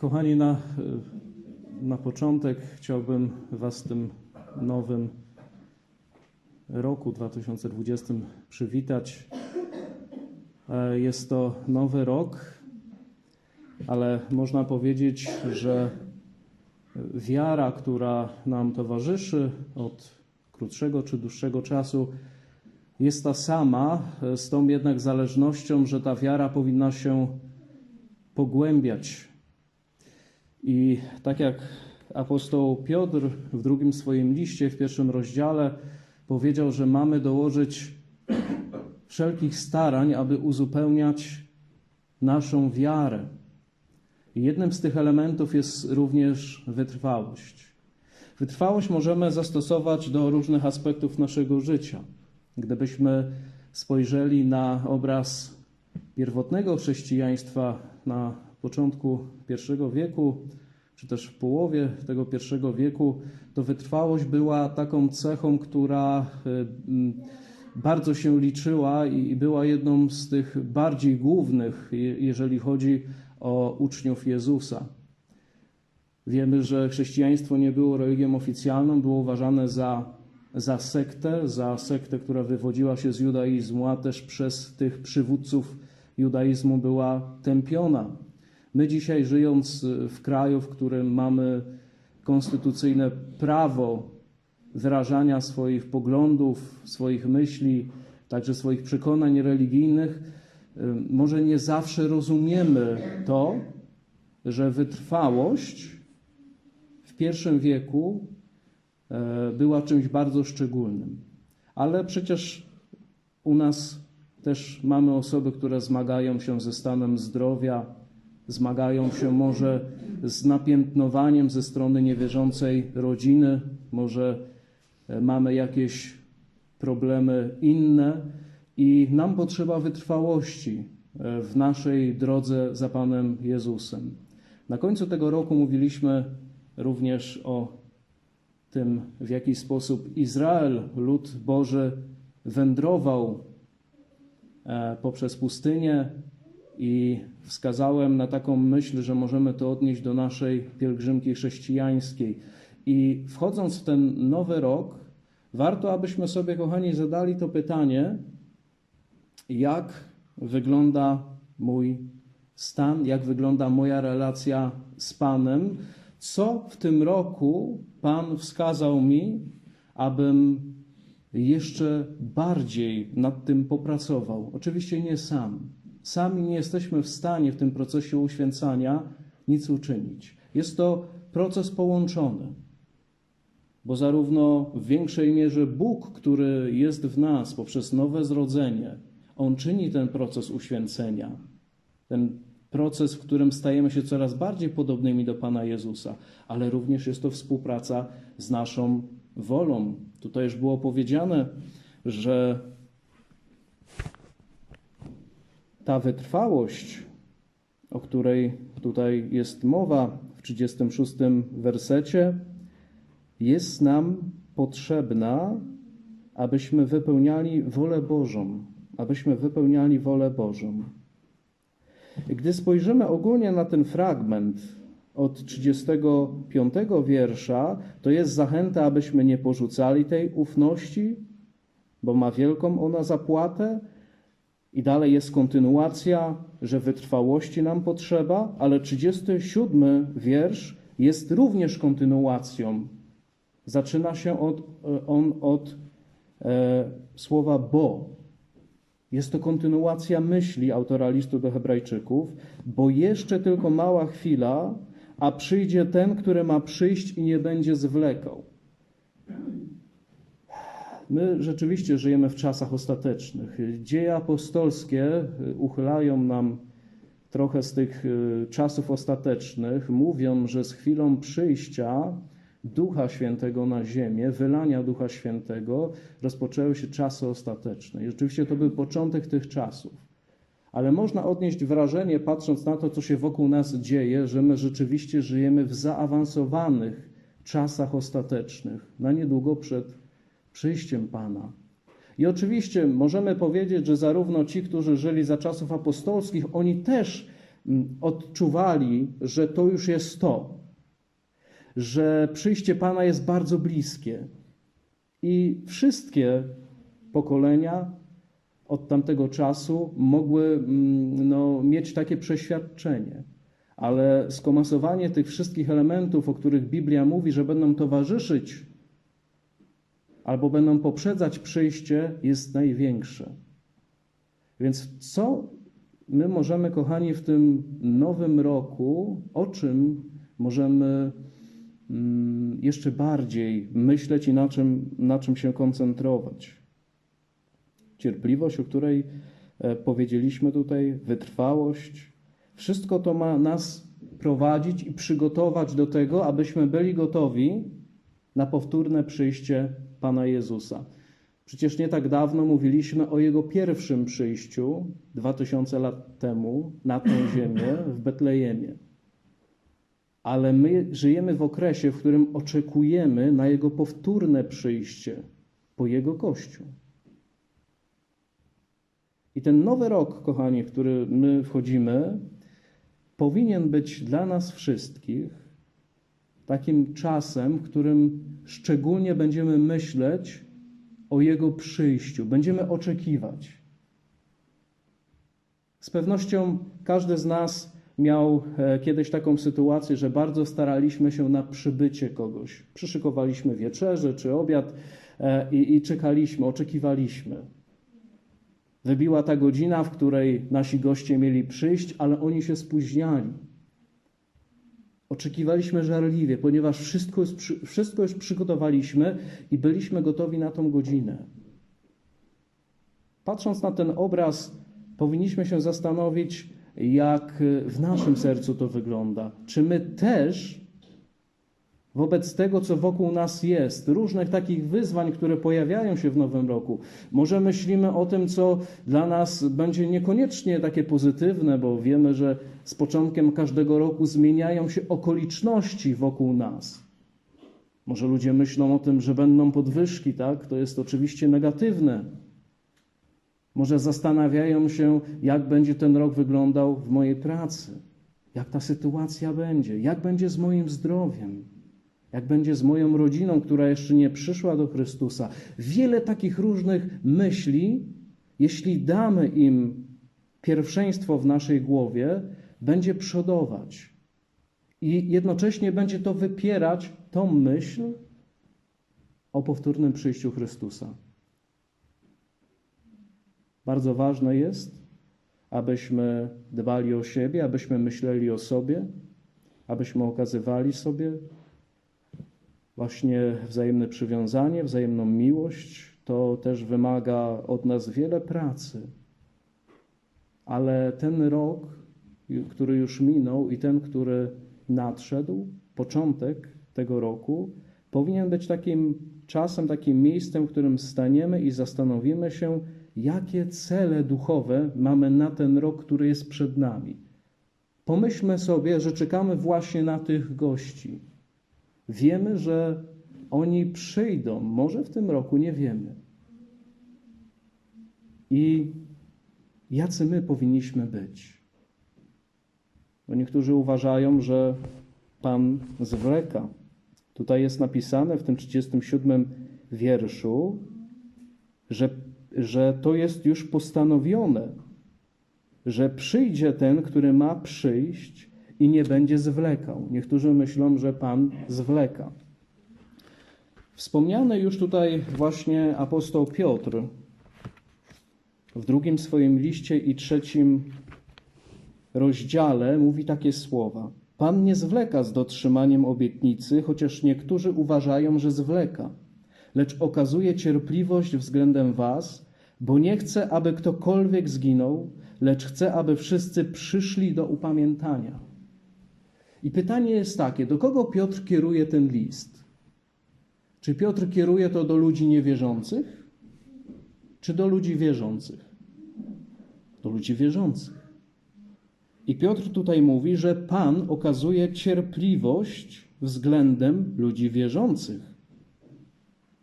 Kochani, na, na początek chciałbym Was w tym nowym roku 2020 przywitać. E, Jest to nowy rok, ale można powiedzieć, że wiara, która nam towarzyszy od krótszego czy dłuższego czasu, jest ta sama, e, z tą jednak zależnością, że ta wiara powinna się pogłębiać. I tak jak apostoł Piotr w drugim swoim liście, w pierwszym rozdziale, powiedział, że mamy dołożyć wszelkich starań, aby uzupełniać naszą wiarę. I jednym z tych elementów jest również wytrwałość. Wytrwałość możemy zastosować do różnych aspektów naszego życia. Gdybyśmy spojrzeli na obraz pierwotnego chrześcijaństwa na początku I wieku, czy też w połowie tego I wieku, to wytrwałość była taką cechą, która mm, bardzo się liczyła i była jedną z tych bardziej głównych, je- jeżeli chodzi o uczniów Jezusa. Wiemy, że chrześcijaństwo nie było religią oficjalną, było uważane za, za sektę, za sektę, która wywodziła się z judaizmu, a też przez tych przywódców judaizmu była tępiona. My dzisiaj, żyjąc w kraju, w którym mamy konstytucyjne prawo wyrażania swoich poglądów, swoich myśli, także swoich przekonań religijnych, y, może nie zawsze rozumiemy to, że wytrwałość w pierwszym wieku e, była czymś bardzo szczególnym. Ale przecież u nas też mamy osoby, które zmagają się ze stanem zdrowia, zmagają się może z napiętnowaniem ze strony niewierzącej rodziny, może e, mamy jakieś problemy inne i nam potrzeba wytrwałości e, w naszej drodze za Panem Jezusem. Na końcu tego roku mówiliśmy również o tym, w jaki sposób Izrael, lud Boży, wędrował e, poprzez pustynię i wskazałem na taką myśl, że możemy to odnieść do naszej pielgrzymki chrześcijańskiej. I wchodząc w ten nowy rok, warto, abyśmy sobie, kochani, zadali to pytanie, jak wygląda mój stan, jak wygląda moja relacja z Panem, co w tym roku Pan wskazał mi, abym jeszcze bardziej nad tym popracował. Oczywiście nie sam. Sami nie jesteśmy w stanie w tym procesie uświęcania nic uczynić. Jest to proces połączony, bo zarówno w większej mierze Bóg, który jest w nas poprzez nowe zrodzenie, On czyni ten proces uświęcenia, ten proces, w którym stajemy się coraz bardziej podobnymi do Pana Jezusa, ale również jest to współpraca z naszą wolą. Tutaj już było powiedziane, że ta wytrwałość, o której tutaj jest mowa w 36 wersecie, jest nam potrzebna, abyśmy wypełniali wolę Bożą, abyśmy wypełniali wolę Bożą. Gdy spojrzymy ogólnie na ten fragment od 35 wiersza, to jest zachęta, abyśmy nie porzucali tej ufności, bo ma wielką ona zapłatę. I dalej jest kontynuacja, że wytrwałości nam potrzeba, ale 37 wiersz jest również kontynuacją. Zaczyna się od, on od e, słowa bo. Jest to kontynuacja myśli autora listu do Hebrajczyków, bo jeszcze tylko mała chwila, a przyjdzie ten, który ma przyjść i nie będzie zwlekał. My rzeczywiście żyjemy w czasach ostatecznych. Dzieje apostolskie uchylają nam trochę z tych y, czasów ostatecznych, mówią, że z chwilą przyjścia Ducha Świętego na ziemię, wylania Ducha Świętego, rozpoczęły się czasy ostateczne. I rzeczywiście to był początek tych czasów. Ale można odnieść wrażenie, patrząc na to, co się wokół nas dzieje, że my rzeczywiście żyjemy w zaawansowanych czasach ostatecznych, na niedługo przed przyjściem Pana. I oczywiście możemy powiedzieć, że zarówno ci, którzy żyli za czasów apostolskich, oni też mm, odczuwali, że to już jest to, że przyjście Pana jest bardzo bliskie. I wszystkie pokolenia od tamtego czasu mogły mm, no, mieć takie przeświadczenie. Ale skomasowanie tych wszystkich elementów, o których Biblia mówi, że będą towarzyszyć albo będą poprzedzać przyjście, jest największe. Więc co my możemy, kochani, w tym nowym roku, o czym możemy mm, jeszcze bardziej myśleć i na czym, na czym się koncentrować? Cierpliwość, o której e, powiedzieliśmy tutaj, wytrwałość, wszystko to ma nas prowadzić i przygotować do tego, abyśmy byli gotowi na powtórne przyjście Pana Jezusa. Przecież nie tak dawno mówiliśmy o Jego pierwszym przyjściu, 2000 lat temu, na tę ziemię w Betlejemie. Ale my żyjemy w okresie, w którym oczekujemy na Jego powtórne przyjście po Jego Kościół. I ten nowy rok, kochani, w który my wchodzimy, powinien być dla nas wszystkich takim czasem, w którym szczególnie będziemy myśleć o Jego przyjściu, będziemy oczekiwać. Z pewnością każdy z nas miał e, kiedyś taką sytuację, że bardzo staraliśmy się na przybycie kogoś. Przyszykowaliśmy wieczerze czy obiad e, i, i czekaliśmy, oczekiwaliśmy. Wybiła ta godzina, w której nasi goście mieli przyjść, ale oni się spóźniali. Oczekiwaliśmy żarliwie, ponieważ wszystko wszystko już przygotowaliśmy i byliśmy gotowi na tą godzinę. Patrząc na ten obraz, powinniśmy się zastanowić, jak w naszym sercu to wygląda. Czy my też wobec tego, co wokół nas jest, różnych takich wyzwań, które pojawiają się w nowym roku. Może myślimy o tym, co dla nas będzie niekoniecznie takie pozytywne, bo wiemy, że z początkiem każdego roku zmieniają się okoliczności wokół nas. Może ludzie myślą o tym, że będą podwyżki, tak? To jest oczywiście negatywne. Może zastanawiają się, jak będzie ten rok wyglądał w mojej pracy, jak ta sytuacja będzie, jak będzie z moim zdrowiem. Jak będzie z moją rodziną, która jeszcze nie przyszła do Chrystusa? Wiele takich różnych myśli, jeśli damy im pierwszeństwo w naszej głowie, będzie przodować. I jednocześnie będzie to wypierać tą myśl o powtórnym przyjściu Chrystusa. Bardzo ważne jest, abyśmy dbali o siebie, abyśmy myśleli o sobie, abyśmy okazywali sobie właśnie wzajemne przywiązanie, wzajemną miłość, to też wymaga od nas wiele pracy. Ale ten rok, który już minął i ten, który nadszedł, początek tego roku, powinien być takim czasem, takim miejscem, w którym staniemy i zastanowimy się, jakie cele duchowe mamy na ten rok, który jest przed nami. Pomyślmy sobie, że czekamy właśnie na tych gości Wiemy, że oni przyjdą, może w tym roku, nie wiemy. I jacy my powinniśmy być? Bo niektórzy uważają, że Pan zwleka. Tutaj jest napisane w tym 37 wierszu, że, że to jest już postanowione, że przyjdzie ten, który ma przyjść i nie będzie zwlekał. Niektórzy myślą, że Pan zwleka. Wspomniany już tutaj właśnie apostoł Piotr w drugim swoim liście i trzecim rozdziale mówi takie słowa. Pan nie zwleka z dotrzymaniem obietnicy, chociaż niektórzy uważają, że zwleka, lecz okazuje cierpliwość względem Was, bo nie chce, aby ktokolwiek zginął, lecz chce, aby wszyscy przyszli do upamiętania. I pytanie jest takie: do kogo Piotr kieruje ten list? Czy Piotr kieruje to do ludzi niewierzących, czy do ludzi wierzących? Do ludzi wierzących. I Piotr tutaj mówi, że Pan okazuje cierpliwość względem ludzi wierzących,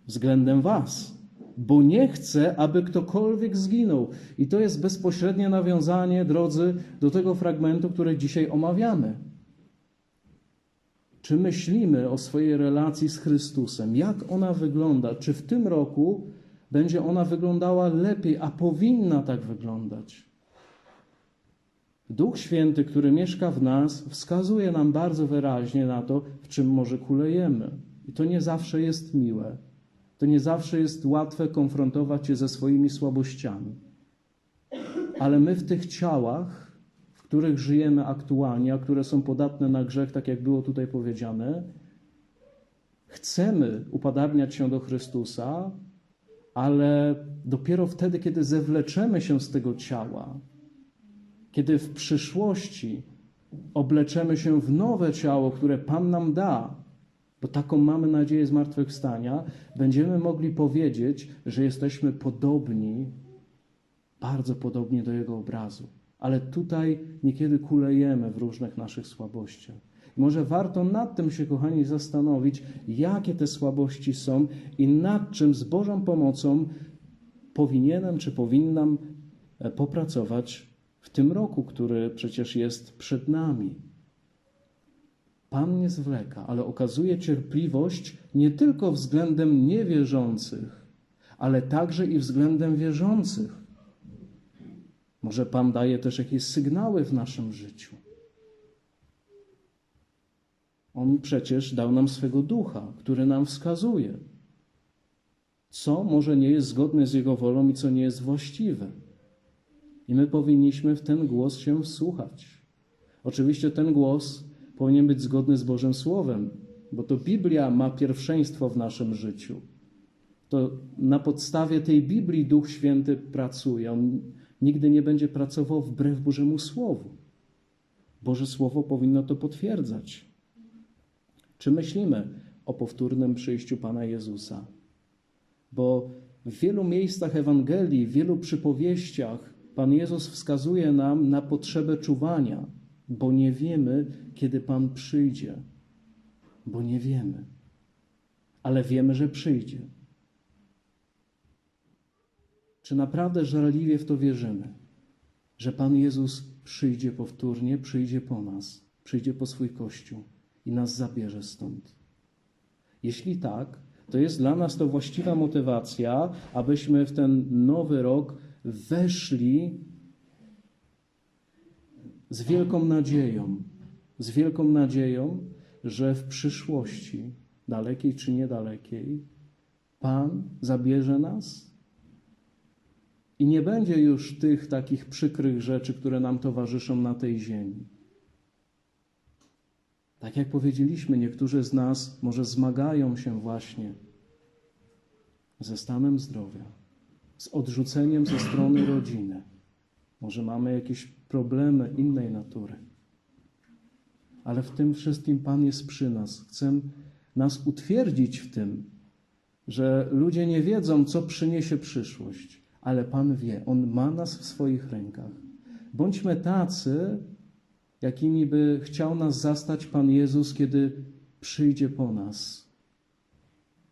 względem Was. bo nie chce, aby ktokolwiek zginął. I to jest bezpośrednie nawiązanie, drodzy, do tego fragmentu, który dzisiaj omawiamy. Czy myślimy o swojej relacji z Chrystusem? Jak ona wygląda? Czy w tym roku będzie ona wyglądała lepiej, a powinna tak wyglądać? Duch Święty, który mieszka w nas, wskazuje nam bardzo wyraźnie na to, w czym może kulejemy. I to nie zawsze jest miłe. To nie zawsze jest łatwe konfrontować się ze swoimi słabościami. Ale my w tych ciałach, których żyjemy aktualnie, a które są podatne na grzech, tak jak było tutaj powiedziane, chcemy upadabniać się do Chrystusa, ale dopiero wtedy, kiedy zewleczemy się z tego ciała, kiedy w przyszłości obleczemy się w nowe ciało, które Pan nam da, bo taką mamy nadzieję zmartwychwstania, będziemy mogli powiedzieć, że jesteśmy podobni, bardzo podobni do Jego obrazu. Ale tutaj niekiedy kulejemy w różnych naszych słabościach. Może warto nad tym się, kochani, zastanowić, jakie te słabości są i nad czym z Bożą pomocą powinienem czy powinnam e, popracować w tym roku, który przecież jest przed nami. Pan nie zwleka, ale okazuje cierpliwość nie tylko względem niewierzących, ale także i względem wierzących. Może Pan daje też jakieś sygnały w naszym życiu. On przecież dał nam swego ducha, który nam wskazuje, co może nie jest zgodne z Jego wolą i co nie jest właściwe. I my powinniśmy w ten głos się wsłuchać. Oczywiście ten głos powinien być zgodny z Bożym Słowem, bo to Biblia ma pierwszeństwo w naszym życiu. To na podstawie tej Biblii Duch Święty pracuje. On nigdy nie będzie pracował wbrew Bożemu Słowu. Boże Słowo powinno to potwierdzać. Czy myślimy o powtórnym przyjściu Pana Jezusa? Bo w wielu miejscach Ewangelii, w wielu przypowieściach Pan Jezus wskazuje nam na potrzebę czuwania, bo nie wiemy, kiedy Pan przyjdzie. Bo nie wiemy. Ale wiemy, że przyjdzie. Czy naprawdę żarliwie w to wierzymy, że Pan Jezus przyjdzie powtórnie, przyjdzie po nas, przyjdzie po swój Kościół i nas zabierze stąd? Jeśli tak, to jest dla nas to właściwa motywacja, abyśmy w ten nowy rok weszli z wielką nadzieją, z wielką nadzieją, że w przyszłości, dalekiej czy niedalekiej, Pan zabierze nas i nie będzie już tych takich przykrych rzeczy, które nam towarzyszą na tej ziemi. Tak jak powiedzieliśmy, niektórzy z nas może zmagają się właśnie ze stanem zdrowia, z odrzuceniem ze strony rodziny. Może mamy jakieś problemy innej natury. Ale w tym wszystkim Pan jest przy nas. Chce nas utwierdzić w tym, że ludzie nie wiedzą, co przyniesie przyszłość, ale Pan wie, On ma nas w swoich rękach. Bądźmy tacy, jakimi by chciał nas zastać Pan Jezus, kiedy przyjdzie po nas.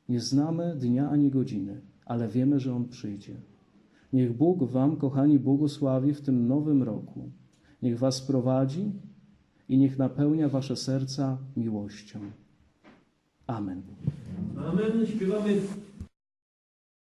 Nie znamy dnia ani godziny, ale wiemy, że On przyjdzie. Niech Bóg Wam, kochani, błogosławi w tym nowym roku. Niech Was prowadzi i niech napełnia Wasze serca miłością. Amen. Amen. Śpiewamy